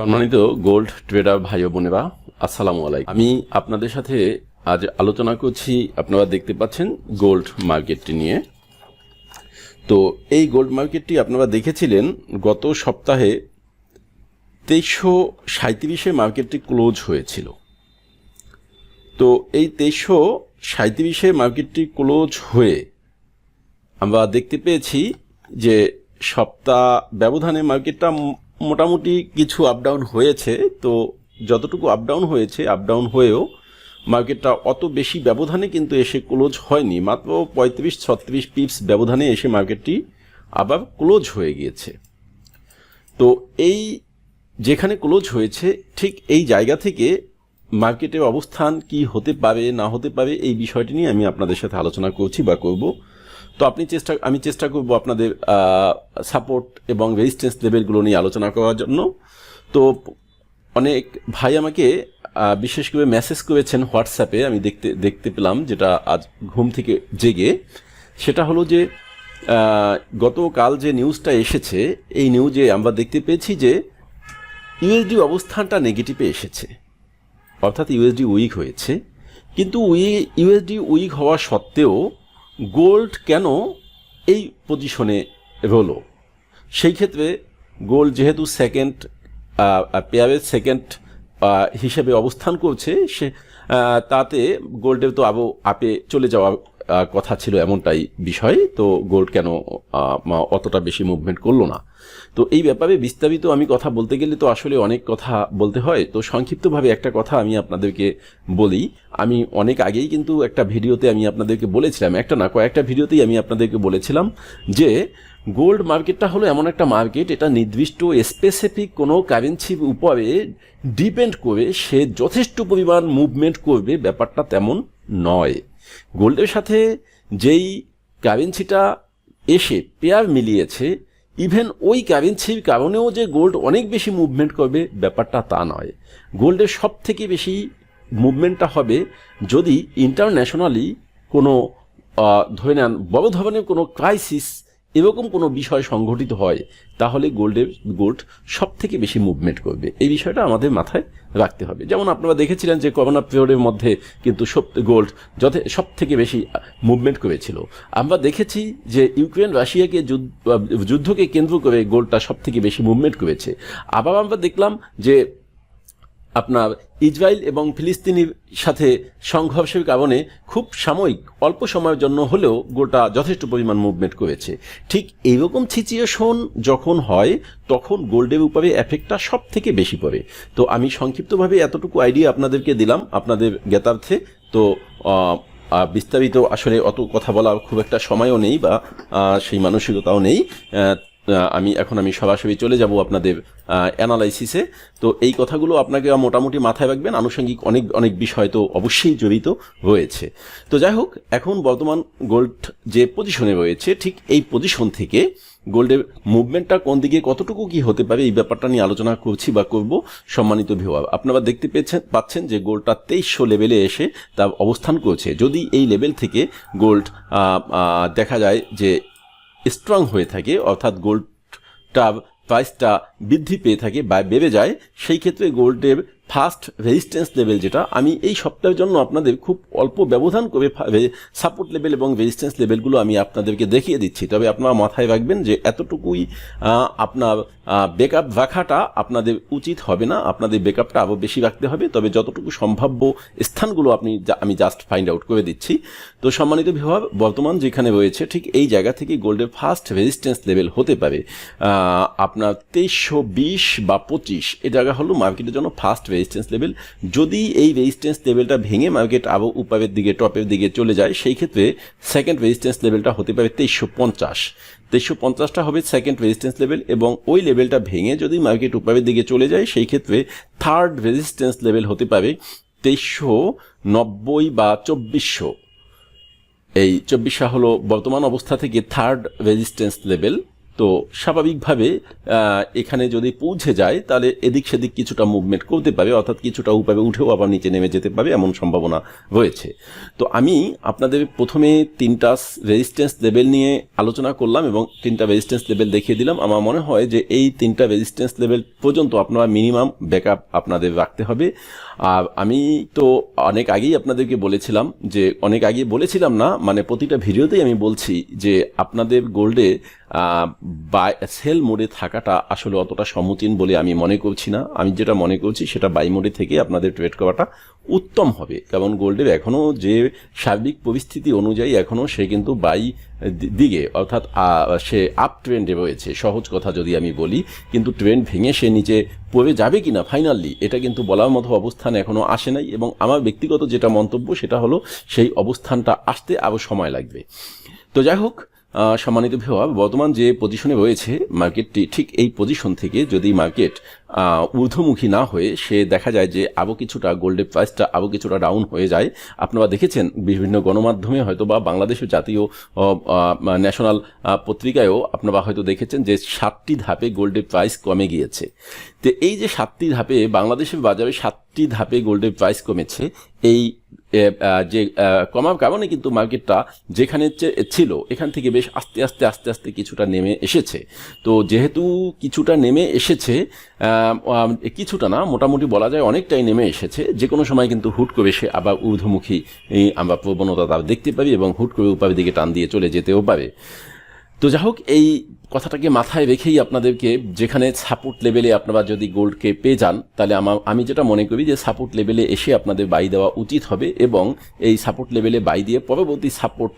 সম্মানিত gold tedder ভাই বোনেরা, আসসালামু আলাইকুম। আমি আপনাদের সাথে আজ আলোচনা করছি, আপনারা দেখতে পাচ্ছেন গোল্ড মার্কেটটি নিয়ে। তো এই গোল্ড মার্কেটটি আপনারা দেখেছিলেন, গত সপ্তাহে তেইশশো সাঁত্রিশে মার্কেটটি ক্লোজ হয়েছিল। তো এই তেইশশো সাঁত্রিশে মার্কেটটি ক্লোজ হয়ে আমরা দেখতে পেয়েছি যে সপ্তাহ ব্যবধানে মার্কেটটা মোটামুটি কিছু আপ ডাউন হয়েছে, তো যতটুকু আপ ডাউন হয়েছে আপ ডাউন হয়েও মার্কেটটা অত বেশি ব্যবধানে কিন্তু এসে ক্লোজ হয়নি। মাত্র পঁয়ত্রিশ, ছত্রিশ পিপস ব্যবধানে এসে মার্কেটটি আবার ক্লোজ হয়ে গিয়েছে। তো এই যেখানে ক্লোজ হয়েছে, ঠিক এই জায়গা থেকে মার্কেটের অবস্থান কি হতে পারে, না হতে পারে, এই বিষয়টি নিয়ে আমি আপনাদের সাথে আলোচনা করছি বা করব। তো আপনি চেষ্টা, আমি চেষ্টা করব আপনাদের সাপোর্ট এবং রেজিস্ট্যান্স লেভেলগুলো নিয়ে আলোচনা করার জন্য। তো অনেক ভাই আমাকে বিশেষ করে মেসেজ করেছেন হোয়াটসঅ্যাপে আমি দেখতে দেখতে পেলাম যেটা আজ ঘুম থেকে জেগে। সেটা হলো যে গতকাল যে নিউজটা এসেছে, এই নিউজে আমরা দেখতে পেয়েছি যে ইউএসডি অবস্থানটা নেগেটিভে এসেছে। অর্থাৎ ইউএসডি উইক হয়েছে। কিন্তু ইউএসডি উইক হওয়া সত্ত্বেও গোল্ড কেন এই পজিশনে হলো সেই ক্ষেত্রে গোল্ড যেহেতু সেকেন্ড পেয়ারের সেকেন্ড হিসেবে অবস্থান করছে সে তাতে গোল্ডের তো আবো আপে চলে যাওয়ার আহ, কথা ছিল এমনটাই বিষয়। তো গোল্ড কেন অতটা বেশি মুভমেন্ট করল না? তো এই ব্যাপারে বিস্তারিত আমি কথা বলতে গেলে তো আসলে অনেক কথা বলতে হয়। তো সংক্ষিপ্তভাবে একটা কথা আমি আপনাদেরকে বলি। আমি অনেক আগেই কিন্তু একটা ভিডিওতে আমি আপনাদেরকে বলেছিলাম, একটা না, কয়েকটা ভিডিওতেই আমি আপনাদেরকে বলেছিলাম যে গোল্ড মার্কেটটা হলো এমন একটা মার্কেট, এটা নির্দিষ্ট স্পেসিফিক কোনো কারেন্সির উপরে ডিপেন্ড করে সে যথেষ্ট পরিমাণ মুভমেন্ট করবে, ব্যাপারটা তেমন নয়। গোল্ডের সাথে যেই কারেন্সিটা এসে পেয়ার মিলিয়েছে ইভেন ওই কারেন্সির কারণেও যে গোল্ড অনেক বেশি মুভমেন্ট করবে, ব্যাপারটা তা নয়। গোল্ডের সব থেকে বেশি মুভমেন্টটা হবে যদি ইন্টারন্যাশনালি কোনো ধরে নেন, বড় ধরনের কোনো ক্রাইসিস এরকম কোনো বিষয় সংঘটিত হয়, তাহলে গোল্ডের গোল্ড সব থেকে বেশি মুভমেন্ট করবে। এই বিষয়টা আমাদের মাথায় রাখতে হবে। যেমন আপনারা দেখেছিলেন যে করোনা পিরিয়ডের মধ্যে কিন্তু সব গোল্ড যথে সব থেকে বেশি মুভমেন্ট করেছিল। আমরা দেখেছি যে ইউক্রেন, রাশিয়াকে যুদ্ধকে কেন্দ্র করে গোল্ডটা সব থেকে বেশি মুভমেন্ট করেছে। আবার আমরা দেখলাম যে আপনার ইসরায়েল এবং ফিলিস্তিনির সাথে সংঘর্ষের কারণে খুব সাময়িক, অল্প সময়ের জন্য হলেও গোটা যথেষ্ট পরিমাণ মুভমেন্ট করেছে। ঠিক এইরকম সিচুয়েশন যখন হয়, তখন গোল্ডের উপরে এফেক্টটা সব থেকে বেশি পড়ে। তো আমি সংক্ষিপ্তভাবে এতটুকু আইডিয়া আপনাদেরকে দিলাম, আপনাদের জ্ঞাতার্থে। তো বিস্তারিত আসলে অত কথা বলার খুব একটা সময়ও নেই বা সেই মানসিকতাও নেই। আমি এখন আমি সরাসরি চলে যাব আপনাদের অ্যানালাইসিসে তো এই কথাগুলো আপনাকে মোটামুটি মাথায় রাখবেন। আনুষঙ্গিক অনেক অনেক বিষয় তো অবশ্যই জড়িত রয়েছে। তো যাই হোক, এখন বর্তমান গোল্ড যে পজিশনে রয়েছে, ঠিক এই পজিশন থেকে গোল্ডের মুভমেন্টটা কোন দিকে, কতটুকু কি হতে পারে, এই ব্যাপারটা নিয়ে আলোচনা করছি বা করব সম্মানিত ভিওয়ার আপনারা দেখতে পেয়েছেন পাচ্ছেন যে গোল্ডটা তেইশশো লেভেলে এসে তা অবস্থান করছে। যদি এই লেভেল থেকে গোল্ড দেখা যায় যে স্ট্রং হয়ে থাকে, অর্থাৎ গোল্ডটা প্রাইসটা বৃদ্ধি পেয়ে থাকে বা বেড়ে যায়, সেই ক্ষেত্রে গোল্ডের ফার্স্ট রেজিস্ট্যান্স লেভেল যেটা, আমি এই সপ্তাহের জন্য আপনাদের খুব অল্প ব্যবধান করে সাপোর্ট লেভেল এবং রেজিস্ট্যান্স লেভেলগুলো আমি আপনাদেরকে দেখিয়ে দিচ্ছি। তবে আপনারা মাথায় রাখবেন যে এতটুকুই আপনার ব্যাকআপ রাখাটা আপনাদের উচিত হবে না। আপনাদের ব্যাকআপটা আরও বেশি রাখতে হবে। তবে যতটুকু সম্ভাব্য স্থানগুলো আপনি আমি জাস্ট ফাইন্ড আউট করে দিচ্ছি। তো সম্মানিত বিভাগ, বর্তমান যেখানে রয়েছে, ঠিক এই জায়গা থেকে গোল্ডের ফার্স্ট রেজিস্ট্যান্স লেভেল হতে পারে। আপনার তেইশশো বিশ বা পঁচিশ, এ জায়গা হলো মার্কেটের জন্য ফার্স্ট রেজিস্ট্যান্স লেভেল যদি এই রেজিস্ট্যান্স লেভেলটা ভেঙে মার্কেট আরও উপরের দিকে টপের দিকে চলে যায়, সেই ক্ষেত্রে সেকেন্ড রেজিস্ট্যান্স লেভেলটা হতে পারে তেইশশো পঞ্চাশ। তেইশশো পঞ্চাশটা হবে সেকেন্ড রেজিস্ট্যান্স লেভেল এবং ওই লেভেলটা ভেঙে যদি মার্কেট উপরের দিকে চলে যায়, সেই ক্ষেত্রে থার্ড রেজিস্ট্যান্স লেভেল হতে পারে তেইশশো নব্বই বা চব্বিশশো। এই চব্বিশশো হলো বর্তমান অবস্থা থেকে থার্ড রেজিস্ট্যান্স লেভেল তো স্বাভাবিকভাবে এখানে যদি পৌঁছে যায়, তাহলে এদিক সেদিক কিছুটা মুভমেন্ট করতে পারে, অর্থাৎ কিছুটা উপাবে উঠেও আবার নিচে নেমে যেতে পারে এমন সম্ভাবনা রয়েছে। তো আমি আপনাদের প্রথমে তিনটা রেজিস্ট্যান্স লেভেল নিয়ে আলোচনা করলাম এবং তিনটা রেজিস্ট্যান্স লেভেল দেখিয়ে দিলাম। আমার মনে হয় যে এই তিনটা রেজিস্ট্যান্স লেভেল পর্যন্ত আপনারা মিনিমাম ব্যাকআপ আপনাদের রাখতে হবে। আর আমি তো অনেক আগেই আপনাদেরকে বলেছিলাম যে, অনেক আগে বলেছিলাম না মানে প্রতিটা ভিডিওতেই আমি বলছি যে, আপনাদের গোল্ডে সেল মোডে থাকাটা আসলে অতটা সমুচীন বলে আমি মনে করছি না। আমি যেটা মনে করছি, সেটা বাই মোডে থেকে আপনাদের ট্রেড করাটা উত্তম হবে। কারণ গোল্ডের এখনও যে সার্বিক পরিস্থিতি অনুযায়ী এখনও সে কিন্তু বাই দিকে, অর্থাৎ সে আপ ট্রেন্ডে রয়েছে। সহজ কথা যদি আমি বলি, কিন্তু ট্রেন্ড ভেঙে সে নিচে পড়ে যাবে কিনা ফাইনালি এটা কিন্তু বলার মতো অবস্থান এখনও আসে নাই। এবং আমার ব্যক্তিগত যেটা মন্তব্য, সেটা হলো সেই অবস্থানটা আসতে আরও সময় লাগবে। তো যাই হোক সম্মানিত ভিওয়া বর্তমান যে পজিশনে রয়েছে মার্কেটটি ঠিক এই পজিশন থেকে যদি মার্কেট ঊর্ধ্বমুখী না হয়ে সে দেখা যায় যে আরও কিছুটা গোল্ডের প্রাইসটা আরও কিছুটা ডাউন হয়ে যায়। আপনারা দেখেছেন বিভিন্ন গণমাধ্যমে হয়তো বা বাংলাদেশের জাতীয় ন্যাশনাল পত্রিকায়ও আপনারা হয়তো দেখেছেন যে সাতটি ধাপে গোল্ডের প্রাইস কমে গিয়েছে। তো এই যে সাতটি ধাপে বাংলাদেশের বাজারে সাতটি ধাপে গোল্ডের প্রাইস কমেছে, এই যে কমার কারণে কিন্তু মার্কেটটা যেখানে ছিল, এখান থেকে বেশ আস্তে আস্তে আস্তে আস্তে কিছুটা নেমে এসেছে। তো যেহেতু কিছুটা নেমে এসেছে কিছুটা না, মোটামুটি বলা যায় অনেকটাই নেমে এসেছে। যে কোনো সময় কিন্তু হুট করে সে আবার ঊর্ধ্বমুখী আমরা প্রবণতা তার দেখতে পারি এবং হুট করে উপায়ের দিকে টান দিয়ে চলে যেতেও পারে। তো যাই হোক, এই কথাটাকে মাথায় রেখেই আপনাদেরকে যেখানে সাপোর্ট লেভেলে আপনারা যদি গোল্ডকে পেয়ে যান, তাহলে আমার আমি যেটা মনে করি যে সাপোর্ট লেভেলে এসে আপনাদের বাই দেওয়া উচিত হবে এবং এই সাপোর্ট লেভেলে বাই দিয়ে পরবর্তী সাপোর্ট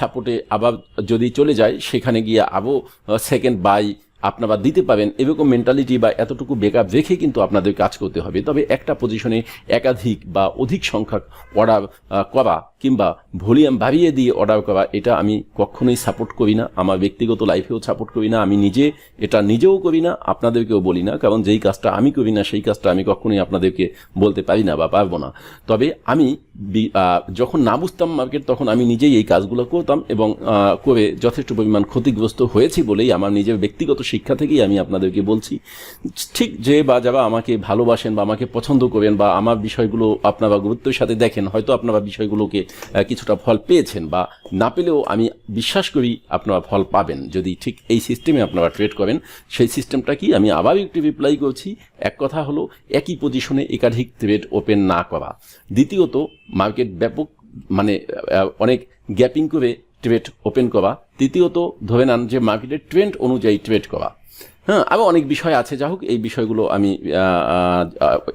সাপোর্টে আবার যদি চলে যায়, সেখানে গিয়ে আরও সেকেন্ড বাই আপনারা দিতে পারেন। এরকম মেন্টালিটি বা এতটুকু বেকআপ রেখে কিন্তু আপনাদের কাজ করতে হবে। তবে একটা পজিশনে একাধিক বা অধিক সংখ্যক অর্ডার করা কিংবা ভলিউম বাড়িয়ে দিয়ে অর্ডার করা, এটা আমি কখনোই সাপোর্ট করি না। আমার ব্যক্তিগত লাইফেও সাপোর্ট করি না। আমি নিজে এটা নিজেও করি না, আপনাদেরকেও বলি না। কারণ যেই কাজটা আমি করি না, সেই কাজটা আমি কখনোই আপনাদেরকে বলতে পারি না বা পারব না। তবে আমি যখন না বুঝতাম মার্কেট তখন আমি নিজেই এই কাজগুলো করতাম এবং করে যথেষ্ট পরিমাণ ক্ষতিগ্রস্ত হয়েছি বলেই আমার নিজের ব্যক্তিগত শিক্ষা থেকেই আমি আপনাদেরকে বলছি, ঠিক যে বা যারা আমাকে ভালোবাসেন বা আমাকে পছন্দ করেন বা আমার বিষয়গুলো আপনারা গুরুত্বের সাথে দেখেন, হয়তো আপনারা বিষয়গুলোকে কিছুটা ফল পেয়েছেন বা না পেলেও আমি বিশ্বাস করি আপনারা ফল পাবেন। যদি ঠিক এই সিস্টেমে আপনারা ট্রেড করেন, সেই সিস্টেমটা কি আমি আবার একটু রিপ্লাই করছি, এক কথা হলো একই পজিশনে একাধিক ট্রেড ওপেন না করা। দ্বিতীয়ত মার্কেট ব্যাপক মানে অনেক গ্যাপিং করে ট্রেড ওপেন করা তৃতীয়ত ধরে নেন যে মার্কেটের ট্রেন্ড অনুযায়ী ট্রেড করা হ্যাঁ আরও অনেক বিষয় আছে। যা হোক, এই বিষয়গুলো আমি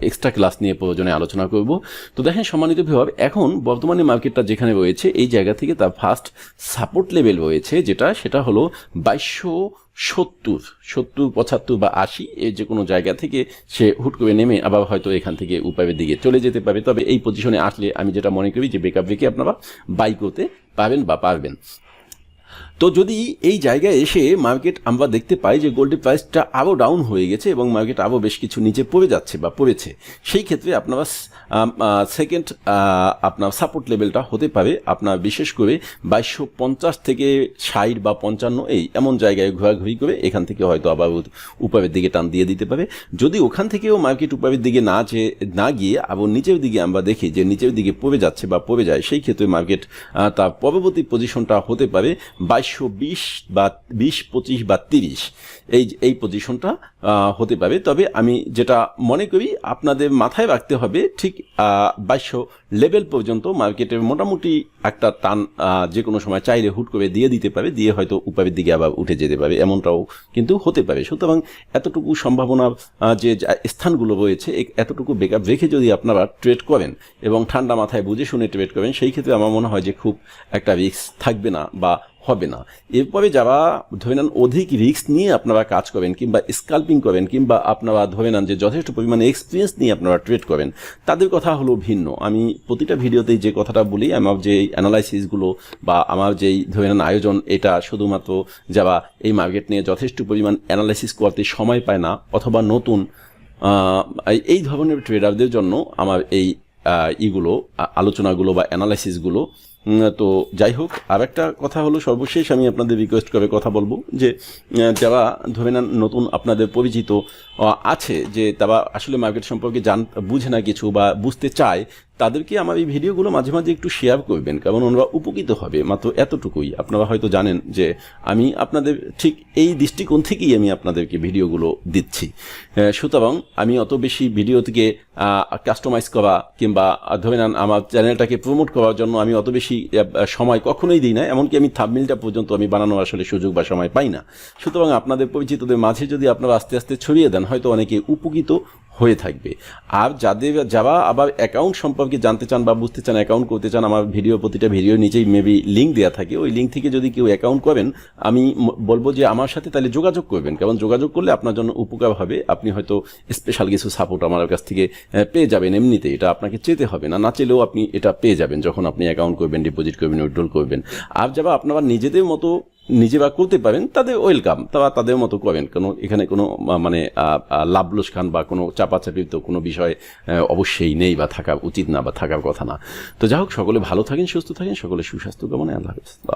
এক্সট্রা ক্লাস নিয়ে প্রয়োজনে আলোচনা করব। তো দেখেন, সম্মানিত বিভাগ এখন বর্তমানে মার্কেটটা যেখানে রয়েছে, এই জায়গা থেকে তার ফার্স্ট সাপোর্ট লেভেল রয়েছে, যেটা, সেটা হলো বাইশশো সত্তর সত্তর, পঁচাত্তর বা আশি এই যে কোনো জায়গা থেকে সে হুট করে নেমে আবার হয়তো এখান থেকে উপায়ের দিকে চলে যেতে পারে। তবে এই পজিশনে আসলে আমি যেটা মনে করি যে বেকআপ রেখে আপনারা বাই করতে পারবেন বা পারবেন। তো যদি এই জায়গায় এসে মার্কেট আমরা দেখতে পাই যে গোল্ডের প্রাইসটা আরও ডাউন হয়ে গেছে এবং মার্কেট আরও বেশ কিছু নিচে পড়ে যাচ্ছে বা পড়েছে, সেই ক্ষেত্রে আপনারা সেকেন্ড আপনার সাপোর্ট লেভেলটা হতে পারে। আপনার বিশেষ করে বাইশশো পঞ্চাশ থেকে ষাট বা পঞ্চান্ন এই এমন জায়গায় ঘোরাঘুরি করে এখান থেকে হয়তো আবার উপরের দিকে টান দিয়ে দিতে পারে। যদি ওখান থেকেও মার্কেট উপরের দিকে না যে, না গিয়ে আবার নিচের দিকে আমরা দেখি যে নিচের দিকে পড়ে যাচ্ছে বা পড়ে যায়, সেই ক্ষেত্রে মার্কেট তার পরবর্তী পজিশনটা হতে পারে। বাইশশো বিশ বা বিশ, পঁচিশ বা তিরিশ এই এই পজিশনটা হতে পারে। তবে আমি যেটা মনে করি, আপনাদের মাথায় রাখতে হবে, ঠিক বাইশশো লেভেল পর্যন্ত মার্কেটের মোটামুটি একটা টান যে কোনো সময় চাইলে হুট করে দিয়ে দিতে পারে, দিয়ে হয়তো উপরের দিকে আবার উঠে যেতে পারে, এমনটাও কিন্তু হতে পারে। সুতরাং এতটুকু সম্ভাবনা যে স্থানগুলো রয়েছে এতটুকু বেকআপ রেখে যদি আপনারা ট্রেড করেন এবং ঠান্ডা মাথায় বুঝে শুনে ট্রেড করেন, সেই ক্ষেত্রে আমার মনে হয় যে খুব একটা রিস্ক থাকবে না বা হবে না। এরপরে যারা ধরে নেন অধিক রিস্ক নিয়ে আপনারা কাজ করেন কিংবা স্কাল্পিং করেন কিংবা আপনারা ধরে নেন যে যথেষ্ট পরিমাণে এক্সপিরিয়েন্স নিয়ে আপনারা ট্রেড করেন, তাদের কথা হলো ভিন্ন। আমি প্রতিটা ভিডিওতেই যে কথাটা বলি, আমার যে অ্যানালাইসিসগুলো বা আমার যেই ধরে নেন আয়োজন, এটা শুধুমাত্র যারা এই মার্কেট নিয়ে যথেষ্ট পরিমাণ অ্যানালাইসিস করতে সময় পায় না অথবা নতুন এই- ধরনের ট্রেডারদের জন্য আমার এই ইগুলো আলোচনাগুলো বা অ্যানালাইসিসগুলো তো যাই হোক আর একটা কথা হলো সর্বশেষ আমি আপনাদের রিকোয়েস্ট করে কথা বলব যে যারা ধরে নেন নতুন আপনাদের পরিচিত আছে যে তারা আসলে মার্কেট সম্পর্কে জান, বুঝে না কিছু বা বুঝতে চায়, তাদেরকে আমার এই ভিডিওগুলো মাঝে মাঝে একটু শেয়ার করবেন, কারণ ওনারা উপকৃত হবে, মাত্র এতটুকুই। আপনারা হয়তো জানেন যে আমি আপনাদের ঠিক এই দৃষ্টিকোণ থেকেই আমি আপনাদেরকে ভিডিওগুলো দিচ্ছি। সুতরাং আমি অত বেশি ভিডিও থেকে কাস্টমাইজ করা কিংবা ধরে নেন আমার চ্যানেলটাকে প্রমোট করার জন্য আমি অত বেশি সময় কখনোই দিই না, এমনকি আমি থাবমিলটা পর্যন্ত আমি বানানোর আসলে সুযোগ বা সময় পাই না। সুতরাং আপনাদের পরিচিতদের মাঝে যদি আপনারা আস্তে আস্তে ছড়িয়ে দেন হয়তো অনেকে উপকৃত হয়ে থাকবে। আর যাদের যারা আবার অ্যাকাউন্ট সম্পর্কে জানতে চান বা বুঝতে চান অ্যাকাউন্ট করতে চান, আমার ভিডিও প্রতিটা ভিডিও নিচেই মেবি লিঙ্ক দেওয়া থাকে। ওই লিঙ্ক থেকে যদি কেউ অ্যাকাউন্ট করেন, আমি বলব যে আমার সাথে তাহলে যোগাযোগ করবেন। কারণ যোগাযোগ করলে আপনার জন্য উপকার হবে। আপনি হয়তো স্পেশাল কিছু সাপোর্ট আমার কাছ থেকে পেয়ে যাবেন এমনিতে। এটা আপনাকে চেতে হবে না। না চেলেও আপনি এটা পেয়ে যাবেন যখন আপনি অ্যাকাউন্ট করবেন ডিপোজিট করবেন উইথড্রল করবেন। আর যারা আপনারা নিজেদের মতো নিজেরা করতে পারেন তাদের ওয়েলকাম। তারা তাদের মতো করেন কোনো এখানে কোনো মানে আহ, খান বা কোনো চাপাচাপি তো কোনো বিষয় অবশ্যই নেই বা থাকা উচিত না বা থাকার কথা না। তো যাই হোক সকলে ভালো থাকেন সুস্থ থাকেন সকলে সুস্বাস্থ্য কামনে আল্লাহ হাফেজ।